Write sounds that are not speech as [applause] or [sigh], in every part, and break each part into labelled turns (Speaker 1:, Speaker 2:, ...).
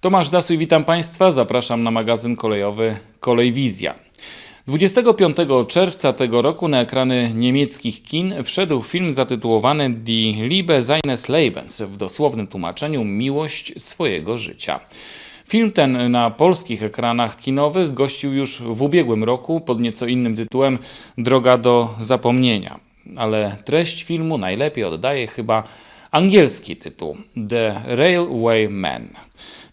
Speaker 1: Tomasz Dasuj, witam Państwa. Zapraszam na magazyn kolejowy Kolejwizja. 25 czerwca tego roku na ekrany niemieckich kin wszedł film zatytułowany Die Liebe seines Lebens, w dosłownym tłumaczeniu Miłość swojego życia. Film ten na polskich ekranach kinowych gościł już w ubiegłym roku pod nieco innym tytułem Droga do zapomnienia. Ale treść filmu najlepiej oddaje chyba angielski tytuł The Railway Man.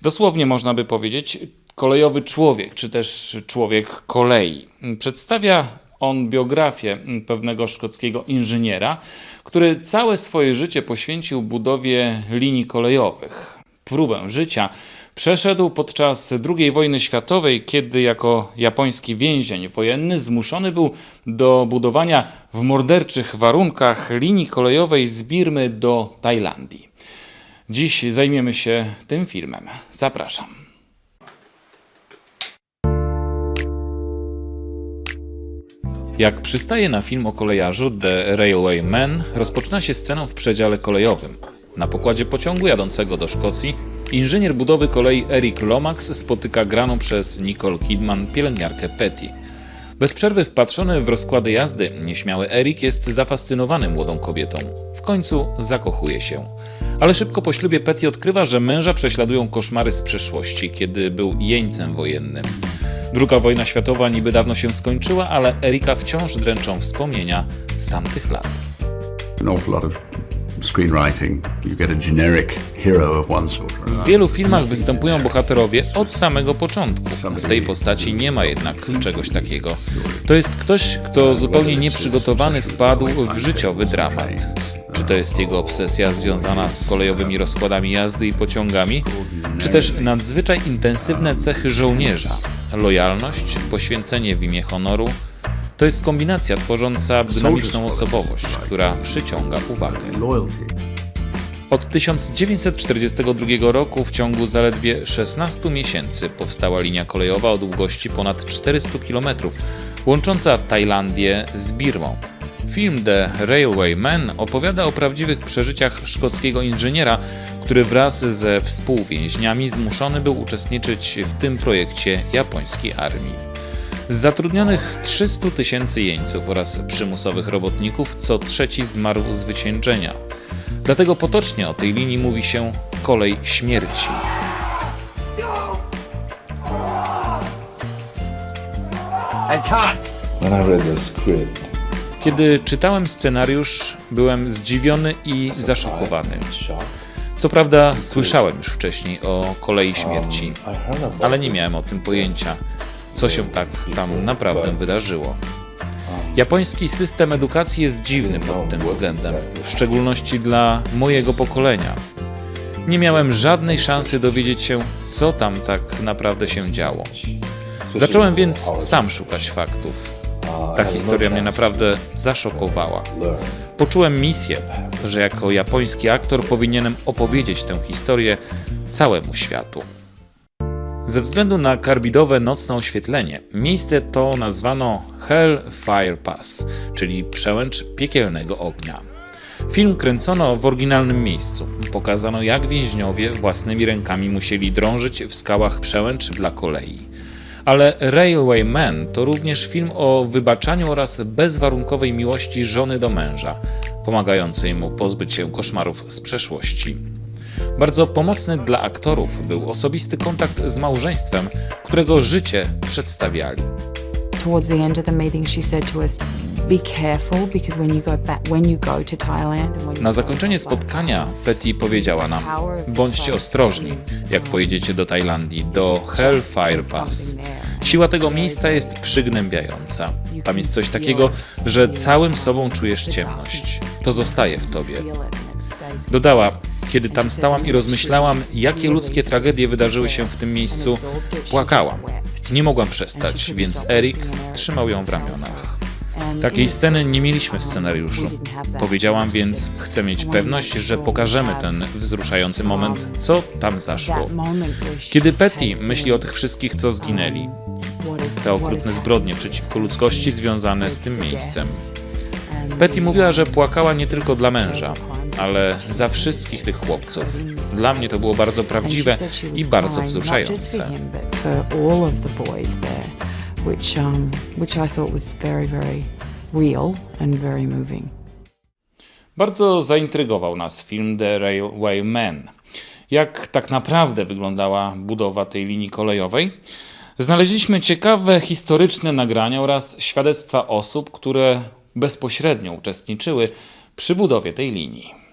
Speaker 1: Dosłownie można by powiedzieć kolejowy człowiek, czy też człowiek kolei. Przedstawia on biografię pewnego szkockiego inżyniera, który całe swoje życie poświęcił budowie linii kolejowych. Próbę życia przeszedł podczas II wojny światowej, kiedy jako japoński więzień wojenny zmuszony był do budowania w morderczych warunkach linii kolejowej z Birmy do Tajlandii. Dziś zajmiemy się tym filmem. Zapraszam. Jak przystaje na film o kolejarzu The Railway Man, rozpoczyna się sceną w przedziale kolejowym. Na pokładzie pociągu jadącego do Szkocji inżynier budowy kolei Eric Lomax spotyka graną przez Nicole Kidman pielęgniarkę Petty. Bez przerwy wpatrzony w rozkłady jazdy, nieśmiały Eric jest zafascynowany młodą kobietą. W końcu zakochuje się. Ale szybko po ślubie Petty odkrywa, że męża prześladują koszmary z przeszłości, kiedy był jeńcem wojennym. Druga wojna światowa niby dawno się skończyła, ale Erika wciąż dręczą wspomnienia z tamtych lat.
Speaker 2: an awful lot of screenwriting. You get a generic hero of one sort or
Speaker 1: W wielu filmach występują bohaterowie od samego początku. W tej postaci nie ma jednak czegoś takiego. To jest ktoś, kto zupełnie nieprzygotowany wpadł w życiowy dramat. Czy to jest jego obsesja związana z kolejowymi rozkładami jazdy i pociągami, czy też nadzwyczaj intensywne cechy żołnierza, lojalność, poświęcenie w imię honoru, to jest kombinacja tworząca dynamiczną osobowość, która przyciąga uwagę. Od 1942 roku w ciągu zaledwie 16 miesięcy powstała linia kolejowa o długości ponad 400 km, łącząca Tajlandię z Birmą. Film The Railway Man opowiada o prawdziwych przeżyciach szkockiego inżyniera, który wraz ze współwięźniami zmuszony był uczestniczyć w tym projekcie japońskiej armii. Z zatrudnionych 300 tysięcy jeńców oraz przymusowych robotników co trzeci zmarł z wycieńczenia. Dlatego potocznie o tej linii mówi się kolej śmierci.
Speaker 3: When I read the script,
Speaker 1: Kiedy czytałem scenariusz, byłem zdziwiony i zaszokowany. Co prawda, słyszałem już wcześniej o kolei śmierci, ale nie miałem o tym pojęcia, co się tak tam naprawdę wydarzyło. Japoński system edukacji jest dziwny pod tym względem, w szczególności dla mojego pokolenia. Nie miałem żadnej szansy dowiedzieć się, co tam tak naprawdę się działo. Zacząłem więc sam szukać faktów. Ta historia mnie naprawdę zaszokowała. Poczułem misję, że jako japoński aktor powinienem opowiedzieć tę historię całemu światu. Ze względu na karbidowe nocne oświetlenie, miejsce to nazwano Hellfire Pass, czyli przełęcz piekielnego ognia. Film kręcono w oryginalnym miejscu. Pokazano, jak więźniowie własnymi rękami musieli drążyć w skałach przełęcz dla kolei. Ale Railway Man to również film o wybaczaniu oraz bezwarunkowej miłości żony do męża, pomagającej mu pozbyć się koszmarów z przeszłości. Bardzo pomocny dla aktorów był osobisty kontakt z małżeństwem, którego życie przedstawiali.
Speaker 4: Towards the end of the meeting, she said to us, "Be careful because when you go back, when you go to Thailand, and when you
Speaker 1: Na zakończenie spotkania Petty powiedziała nam: Bądźcie ostrożni, jak pojedziecie do Tajlandii, do Hellfire Pass. Siła tego miejsca jest przygnębiająca. Tam jest coś takiego, że całym sobą czujesz ciemność. To zostaje w tobie. Dodała, kiedy tam stałam i rozmyślałam, jakie ludzkie tragedie wydarzyły się w tym miejscu, płakałam. Nie mogłam przestać, więc Erik trzymał ją w ramionach. Takiej sceny nie mieliśmy w scenariuszu. Powiedziałam więc, chcę mieć pewność, że pokażemy ten wzruszający moment, co tam zaszło. Kiedy Petty myśli o tych wszystkich, co zginęli, te okrutne zbrodnie przeciwko ludzkości związane z tym miejscem. Petty mówiła, że płakała nie tylko dla męża, ale za wszystkich tych chłopców. Dla mnie to było bardzo prawdziwe i bardzo wzruszające. Bardzo zaintrygował nas film The Railway Man. Jak tak naprawdę wyglądała budowa tej linii kolejowej? Znaleźliśmy ciekawe historyczne nagrania oraz świadectwa osób, które bezpośrednio uczestniczyły przy budowie tej linii.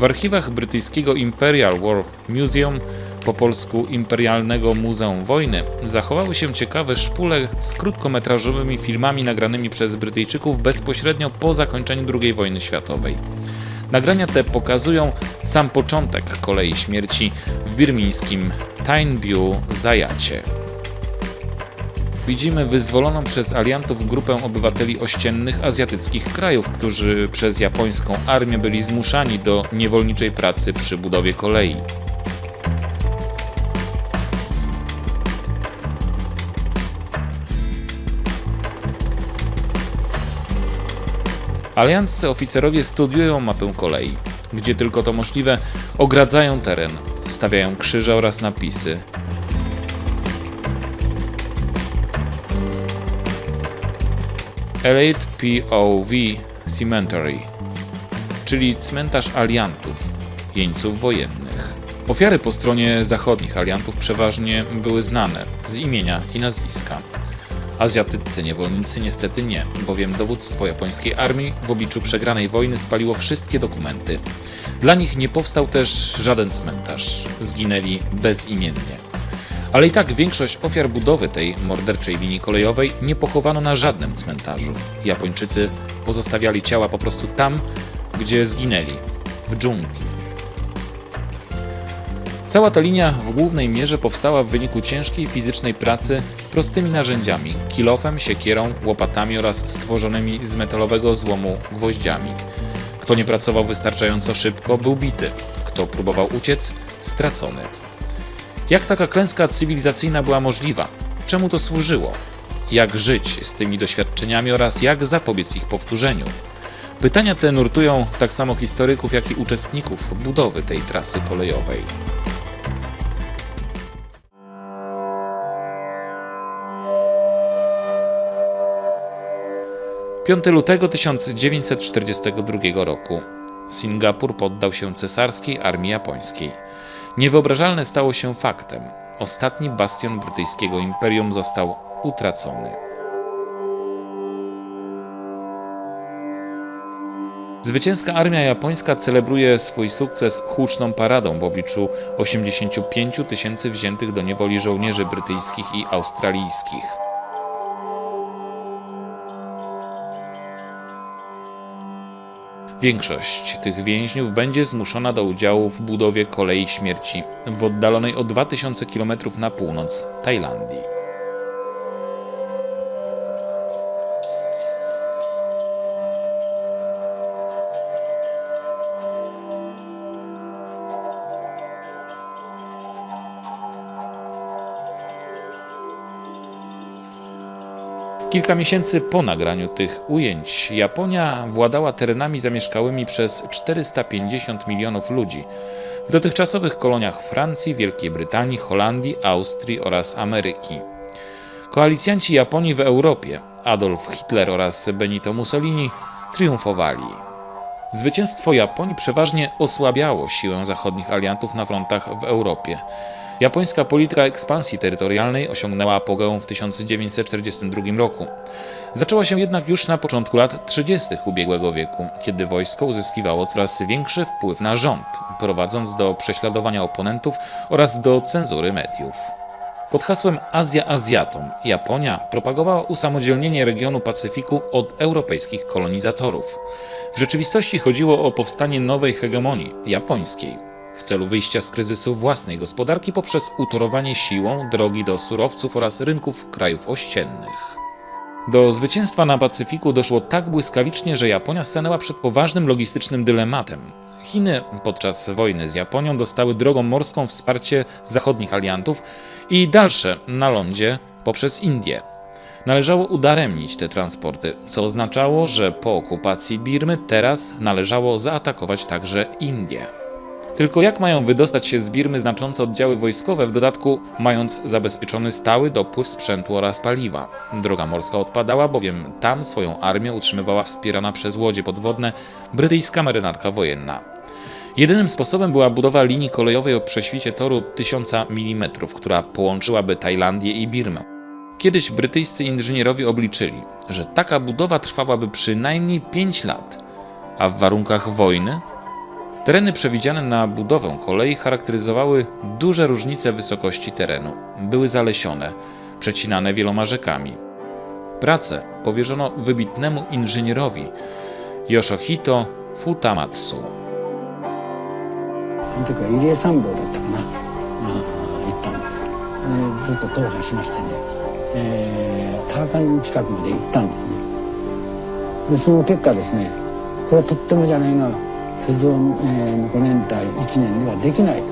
Speaker 1: W archiwach brytyjskiego Imperial War Museum, po polsku Imperialnego Muzeum Wojny, zachowały się ciekawe szpule z krótkometrażowymi filmami nagranymi przez Brytyjczyków bezpośrednio po zakończeniu II wojny światowej. Nagrania te pokazują sam początek kolei śmierci w birmińskim Tainbiu Zajacie. Widzimy wyzwoloną przez aliantów grupę obywateli ościennych azjatyckich krajów, którzy przez japońską armię byli zmuszani do niewolniczej pracy przy budowie kolei. Alianccy oficerowie studiują mapę kolei. Gdzie tylko to możliwe, ogradzają teren, stawiają krzyże oraz napisy, Elite POV Cemetery, czyli cmentarz aliantów, jeńców wojennych. Ofiary po stronie zachodnich aliantów przeważnie były znane z imienia i nazwiska. Azjatyccy niewolnicy niestety nie, bowiem dowództwo japońskiej armii w obliczu przegranej wojny spaliło wszystkie dokumenty. Dla nich nie powstał też żaden cmentarz. Zginęli bezimiennie. Ale i tak większość ofiar budowy tej morderczej linii kolejowej nie pochowano na żadnym cmentarzu. Japończycy pozostawiali ciała po prostu tam, gdzie zginęli w dżungli. Cała ta linia w głównej mierze powstała w wyniku ciężkiej fizycznej pracy prostymi narzędziami kilofem, siekierą, łopatami oraz stworzonymi z metalowego złomu gwoździami. Kto nie pracował wystarczająco szybko, był bity. Kto próbował uciec, stracony. Jak taka klęska cywilizacyjna była możliwa? Czemu to służyło? Jak żyć z tymi doświadczeniami oraz jak zapobiec ich powtórzeniu? Pytania te nurtują tak samo historyków, jak i uczestników budowy tej trasy kolejowej. 5 lutego 1942 roku Singapur poddał się cesarskiej armii japońskiej. Niewyobrażalne stało się faktem. Ostatni bastion brytyjskiego imperium został utracony. Zwycięska armia japońska celebruje swój sukces huczną paradą w obliczu 85 tysięcy wziętych do niewoli żołnierzy brytyjskich i australijskich. Większość tych więźniów będzie zmuszona do udziału w budowie kolei śmierci w oddalonej o 2000 km na północ Tajlandii. Kilka miesięcy po nagraniu tych ujęć Japonia władała terenami zamieszkałymi przez 450 milionów ludzi w dotychczasowych koloniach Francji, Wielkiej Brytanii, Holandii, Austrii oraz Ameryki. Koalicjanci Japonii w Europie, Adolf Hitler oraz Benito Mussolini, triumfowali. Zwycięstwo Japonii przeważnie osłabiało siłę zachodnich aliantów na frontach w Europie. Japońska polityka ekspansji terytorialnej osiągnęła apogeum w 1942 roku. Zaczęła się jednak już na początku lat 30. ubiegłego wieku, kiedy wojsko uzyskiwało coraz większy wpływ na rząd, prowadząc do prześladowania oponentów oraz do cenzury mediów. Pod hasłem Azja Azjatom Japonia propagowała usamodzielnienie regionu Pacyfiku od europejskich kolonizatorów. W rzeczywistości chodziło o powstanie nowej hegemonii japońskiej w celu wyjścia z kryzysu własnej gospodarki poprzez utorowanie siłą drogi do surowców oraz rynków krajów ościennych. Do zwycięstwa na Pacyfiku doszło tak błyskawicznie, że Japonia stanęła przed poważnym logistycznym dylematem. Chiny podczas wojny z Japonią dostały drogą morską wsparcie zachodnich aliantów i dalsze na lądzie poprzez Indię. Należało udaremnić te transporty, co oznaczało, że po okupacji Birmy teraz należało zaatakować także Indie. Tylko jak mają wydostać się z Birmy znaczące oddziały wojskowe, w dodatku mając zabezpieczony stały dopływ sprzętu oraz paliwa? Droga morska odpadała, bowiem tam swoją armię utrzymywała wspierana przez łodzie podwodne brytyjska marynarka wojenna. Jedynym sposobem była budowa linii kolejowej o prześwicie toru 1000 mm, która połączyłaby Tajlandię i Birmę. Kiedyś brytyjscy inżynierowie obliczyli, że taka budowa trwałaby przynajmniej 5 lat, a w warunkach wojny Tereny przewidziane na budowę kolei charakteryzowały duże różnice wysokości terenu. Były zalesione, przecinane wieloma rzekami. Pracę powierzono wybitnemu inżynierowi Yoshihito Futamatsu.
Speaker 5: To 鉄道、えー、5連隊1年ではできないと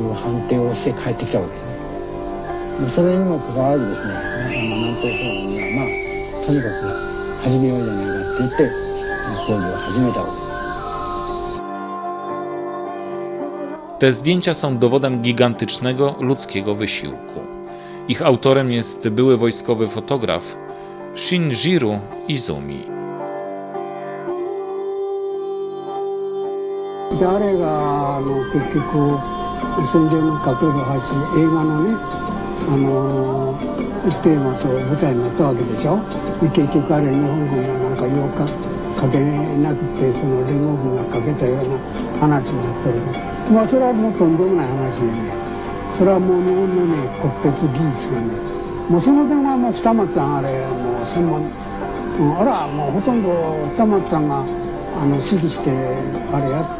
Speaker 5: いう判定をして帰ってきたわけですねでそれにもかかわらずですね南東省軍にはまあとにかく始めようじゃないかって言って工事を始めたわけです
Speaker 1: Te zdjęcia są dowodem gigantycznego ludzkiego wysiłku. Ich autorem jest były wojskowy fotograf Shinjiro Izumi.
Speaker 6: であれがあの結局戦場のかける橋映画のねあのテーマと舞台になったわけでしょ？結局あれ日本軍がなんか8日かけなくてその連合軍がかけたような話になってる。まあそれはもうとんでもない話でね。それはもう日本のね国鉄技術がねもうその点はもう二松さんあれもう専門。うあれはもうほとんど二松さんがあの指揮してあれやっ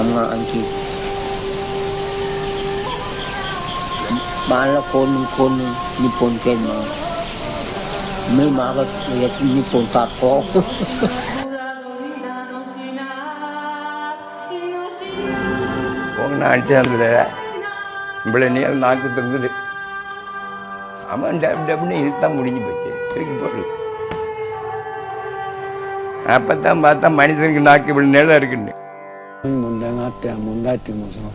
Speaker 7: Anwar Anki បានលោកកូនមិនគុណនិពន្ធគេមកមិនមកក៏និពន្ធតាត់ផង
Speaker 8: நான் அடித்தாங்க இவ்வளோ நேரம் நாக்கு திருந்தது அவன் டப் டப்னு இழுத்தான் முடிஞ்சு போச்சு திருப்பி போடு அப்போ தான் பார்த்தா மனிதனுக்கு நாக்கு இவ்வளோ நிழல் இருக்குன்னு
Speaker 5: あっては問題っていうのをその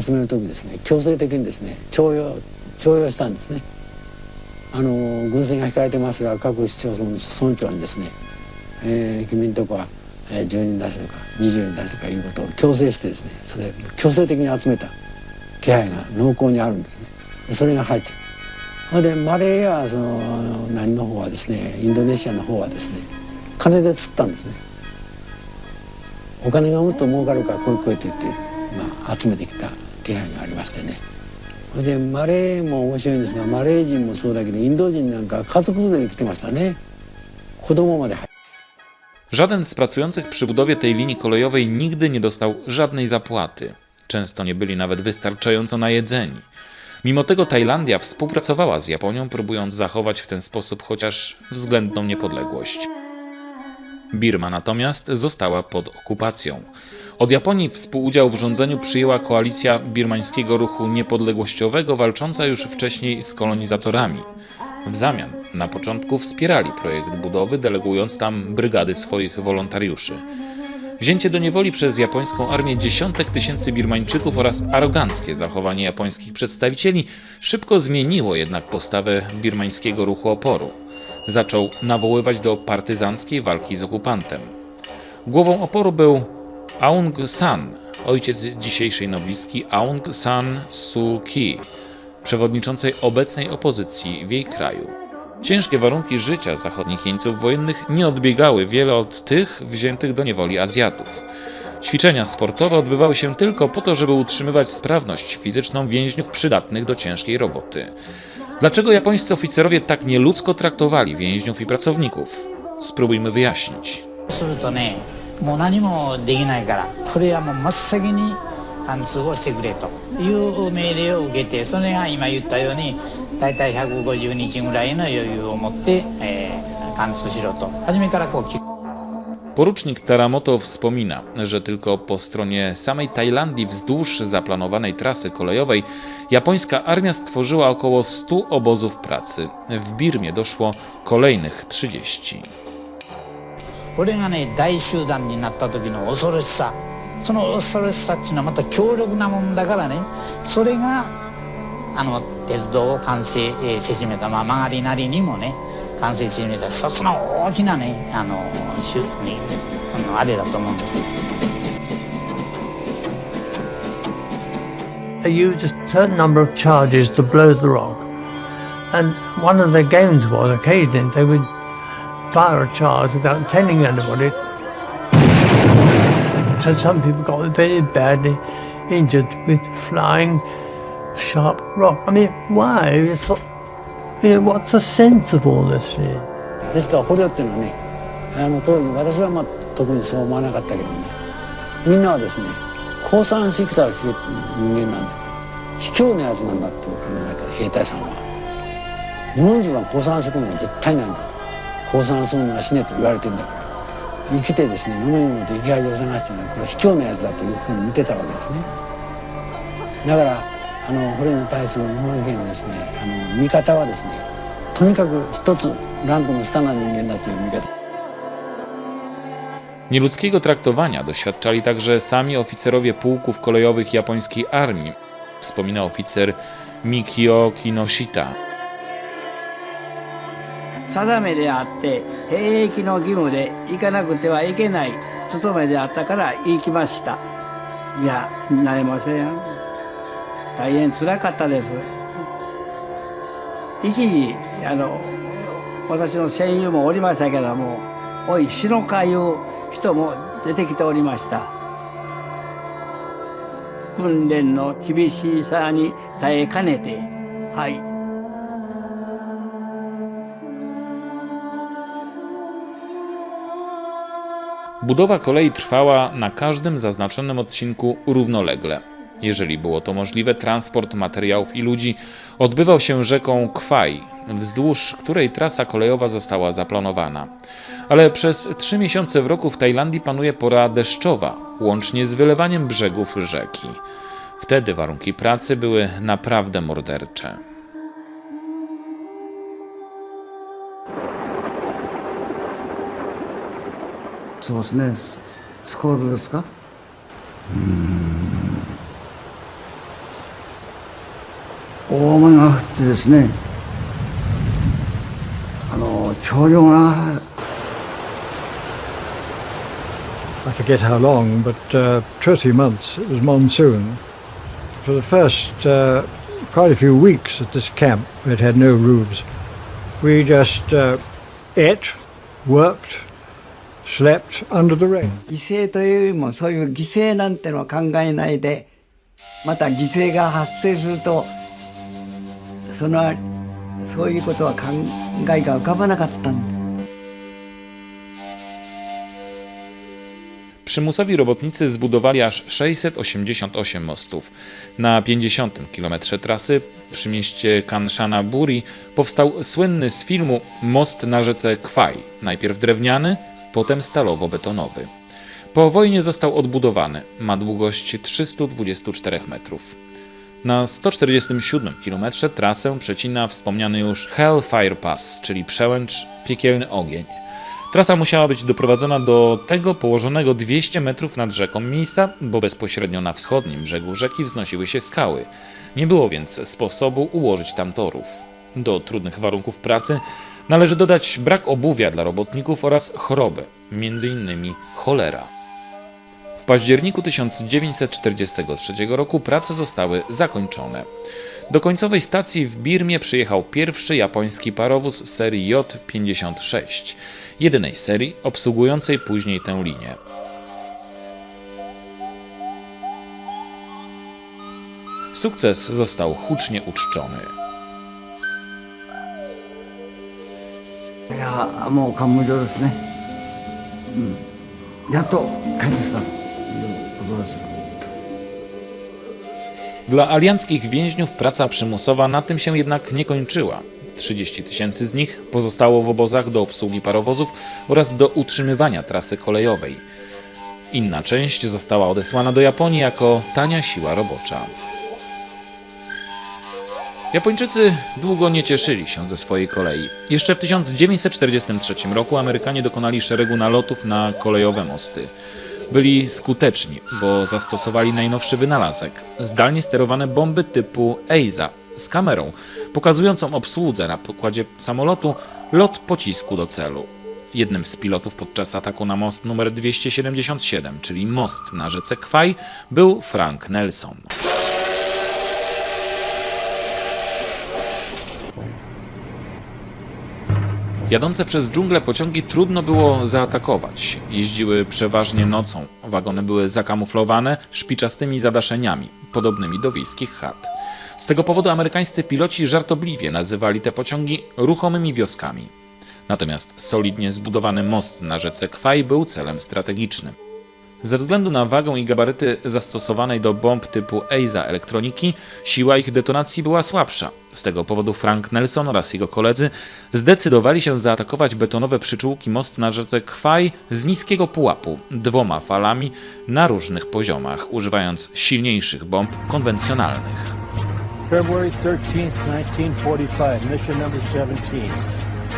Speaker 5: 集める時ですね強制的にですね徴用徴用したんですね。あの軍船が控えてますが各市町村村長にですね、えー君んとこはえー10人出せるか20人出せるかいうことを強制してですねそれ強制的に集めた気配が濃厚にあるんですね。それが入ってるそれでマレーやその何の方はですねインドネシアの方はですね金で釣ったんですね。お金がもっと儲かるから来い来いと言って、まあ、集めてきた気配がありましてねそれでマレーも面白いんですがマレー人もそうだけどインド人なんか家族連れで来てましたね子供まで入って
Speaker 1: Żaden z pracujących przy budowie tej linii kolejowej nigdy nie dostał żadnej zapłaty. Często nie byli nawet wystarczająco najedzeni. Mimo tego Tajlandia współpracowała z Japonią, próbując zachować w ten sposób chociaż względną niepodległość. Birma natomiast została pod okupacją. Od Japonii współudział w rządzeniu przyjęła koalicja birmańskiego ruchu niepodległościowego, walcząca już wcześniej z kolonizatorami. W zamian na początku wspierali projekt budowy, delegując tam brygady swoich wolontariuszy. Wzięcie do niewoli przez japońską armię dziesiątek tysięcy Birmańczyków oraz aroganckie zachowanie japońskich przedstawicieli szybko zmieniło jednak postawę birmańskiego ruchu oporu. Zaczął nawoływać do partyzanckiej walki z okupantem. Głową oporu był Aung San, ojciec dzisiejszej noblistki Aung San Suu Kyi, przewodniczącej obecnej opozycji w jej kraju. Ciężkie warunki życia zachodnich jeńców wojennych nie odbiegały wiele od tych wziętych do niewoli Azjatów. Ćwiczenia sportowe odbywały się tylko po to, żeby utrzymywać sprawność fizyczną więźniów przydatnych do ciężkiej roboty. Dlaczego japońscy oficerowie tak nieludzko traktowali więźniów i pracowników? Spróbujmy wyjaśnić.
Speaker 9: するとねもう何もできないからこれはもう真っ先に貫通をしてくれという命令を受けてそれが今言ったように大体150日ぐらいの余裕を持って、えー貫通しろと初めからこう切る
Speaker 1: Porucznik Taramoto wspomina, że tylko po stronie samej Tajlandii wzdłuż zaplanowanej trasy kolejowej japońska armia stworzyła około 100 obozów pracy. W Birmie doszło kolejnych 30.
Speaker 9: これがね大集団になった時の恐ろしさその恐ろしさっていうのはまた強力なもんだからねそれがあの 鉄道を完成、えーせしめた、まあ、曲がりなりにもね完成せしめた一つの大きなねあのしゅねあのあれだと思うんです。
Speaker 10: they used a certain number of charges to blow the rock. And one of their games was occasionally they would fire a charge without telling anybody. So some people got very badly injured with flying sharp rock. I mean, why? It's, you know, what's the sense of all this?
Speaker 5: ですから捕虜っていうのはねあの当時私はまあ特にそう思わなかったけどねみんなはですね降参してきた人間なんだ卑怯なやつなんだって考えた兵隊さんは日本人は降参するのは絶対ないんだと降参するのは死ねと言われてんだから生きてですね飲み物と生き恥を探してねこれ卑怯なやつだというふうに見てたわけですねだからあの捕虜に対する日本兵のですねあの見方はですねとにかく一つランクの下な人間だという見方
Speaker 1: Nieludzkiego traktowania doświadczali także sami oficerowie pułków kolejowych japońskiej armii, wspomina oficer Mikio Kinoshita.
Speaker 11: 定めであって兵役の義務で行かなくてはいけない務めであったから行きましたいやなれません大変つらかったです。一時あの私の戦友もおりましたけども「おい死のか」いう人も出てきておりました。訓練の厳しさに耐えかねてはい。
Speaker 1: Budowa kolei trwała na każdym zaznaczonym odcinku równolegle. Jeżeli było to możliwe, transport materiałów i ludzi odbywał się rzeką Kwai, wzdłuż której trasa kolejowa została zaplanowana. Ale przez trzy miesiące w roku w Tajlandii panuje pora deszczowa, łącznie z wylewaniem brzegów rzeki. Wtedy warunki pracy były naprawdę mordercze.
Speaker 11: そうですねススコールですか 大雨が降ってですねあの橋梁が
Speaker 6: I forget how long, but uh, two or three months it was monsoon. For the first uh, quite a few weeks at this camp, it had no roofs. We just uh, ate, worked, slept under the rain.
Speaker 11: 犠牲というよりもそういう犠牲なんてのは考えないでまた犠牲が発生すると そのそういうことは考えが浮かばなかったんです
Speaker 1: Przymusowi robotnicy zbudowali aż 688 mostów. Na 50 kilometrze trasy przy mieście Kanchanaburi powstał słynny z filmu most na rzece Kwai. Najpierw drewniany, potem stalowo-betonowy. Po wojnie został odbudowany. Ma długość 324 metrów. Na 147 kilometrze trasę przecina wspomniany już Hellfire Pass, czyli przełęcz Piekielny Ogień. Trasa musiała być doprowadzona do tego położonego 200 metrów nad rzeką miejsca, bo bezpośrednio na wschodnim brzegu rzeki wznosiły się skały. Nie było więc sposobu ułożyć tam torów. Do trudnych warunków pracy należy dodać brak obuwia dla robotników oraz choroby, m.in. cholera październiku 1943 roku prace zostały zakończone. Do końcowej stacji w Birmie przyjechał pierwszy japoński parowóz serii J-56, jedynej serii obsługującej później tę linię. Sukces został hucznie uczczony.
Speaker 11: Ja, もう感無量ですね。うん、やっと完成した。Was.
Speaker 1: Dla alianckich więźniów praca przymusowa na tym się jednak nie kończyła. 30 tysięcy z nich pozostało w obozach do obsługi parowozów oraz do utrzymywania trasy kolejowej. Inna część została odesłana do Japonii jako tania siła robocza. Japończycy długo nie cieszyli się ze swojej kolei. Jeszcze w 1943 roku Amerykanie dokonali szeregu nalotów na kolejowe mosty. Byli skuteczni, bo zastosowali najnowszy wynalazek zdalnie sterowane bomby typu EISA z kamerą, pokazującą obsłudze na pokładzie samolotu lot pocisku do celu. Jednym z pilotów podczas ataku na most numer 277, czyli most na rzece Kwaj, był Frank Nelson. Jadące przez dżunglę pociągi trudno było zaatakować. Jeździły przeważnie nocą. Wagony były zakamuflowane szpiczastymi zadaszeniami, podobnymi do wiejskich chat. Z tego powodu amerykańscy piloci żartobliwie nazywali te pociągi ruchomymi wioskami. Natomiast solidnie zbudowany most na rzece Kwaj był celem strategicznym. Ze względu na wagę i gabaryty zastosowanej do bomb typu EISA elektroniki, siła ich detonacji była słabsza. Z tego powodu Frank Nelson oraz jego koledzy zdecydowali się zaatakować betonowe przyczółki mostu na rzece Kwaj z niskiego pułapu, dwoma falami na różnych poziomach, używając silniejszych bomb konwencjonalnych.
Speaker 12: February 13th, 1945, mission number 17.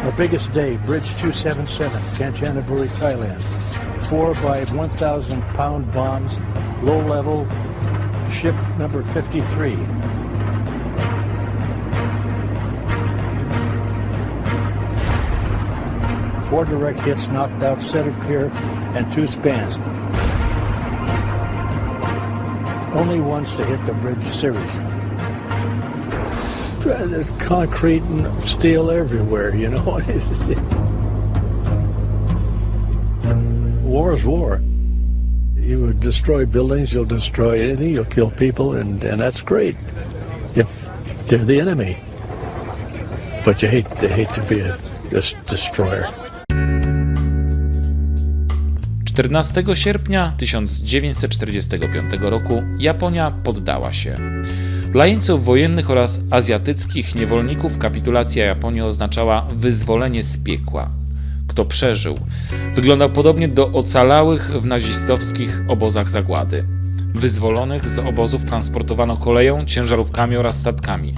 Speaker 12: Our biggest day, Bridge 277, Kanchanaburi, Thailand. Four by 1,000 pound bombs, low level, ship number 53. Four direct hits knocked out center pier and two spans. Only once to hit the bridge seriously. There's concrete and steel everywhere, you know. [laughs] war is war. You would destroy buildings, you'll destroy anything, you'll kill people, and, and that's great if they're the enemy. But you hate, they hate to be a, a destroyer.
Speaker 1: 14 sierpnia 1945 roku Japonia poddała się. Dla jeńców wojennych oraz azjatyckich niewolników kapitulacja Japonii oznaczała wyzwolenie z piekła. Kto przeżył, wyglądał podobnie do ocalałych w nazistowskich obozach zagłady. Wyzwolonych z obozów transportowano koleją, ciężarówkami oraz statkami.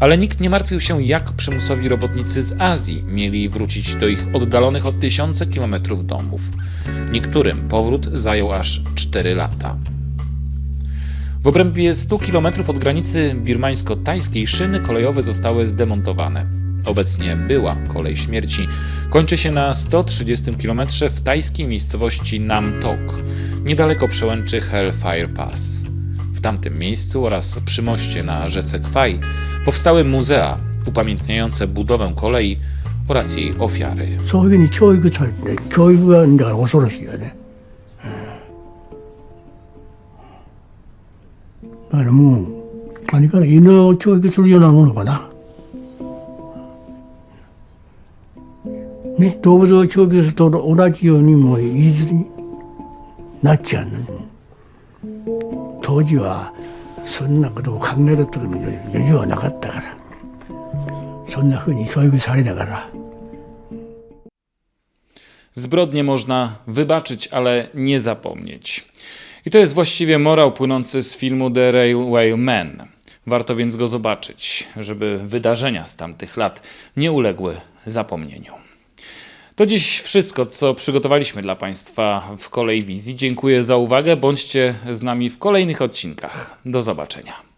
Speaker 1: Ale nikt nie martwił się, jak przymusowi robotnicy z Azji mieli wrócić do ich oddalonych o tysiące kilometrów domów. Niektórym powrót zajął aż 4 lata. W obrębie 100 km od granicy birmańsko-tajskiej szyny kolejowe zostały zdemontowane Obecnie była kolej śmierci kończy się na 130 km w tajskiej miejscowości Nam Tok, niedaleko przełęczy Hellfire Pass. W tamtym miejscu oraz przy moście na rzece Kwaj powstały muzea upamiętniające budowę kolei oraz jej ofiary.
Speaker 10: そういうふうに教育されてね教育がだから恐ろしいよね、うんだからもう何かな犬を教育するようなものかな ね動物を教育すると同じようにもう言いずになっちゃうの当時はそんなことを考えるときの余裕はなかったからそんなふうに教育されたから
Speaker 1: Zbrodnie można wybaczyć, ale nie zapomnieć. I to jest właściwie morał płynący z filmu The Railway Man. Warto więc go zobaczyć, żeby wydarzenia z tamtych lat nie uległy zapomnieniu. To dziś wszystko, co przygotowaliśmy dla Państwa w Kolej Wizji. Dziękuję za uwagę. Bądźcie z nami w kolejnych odcinkach. Do zobaczenia.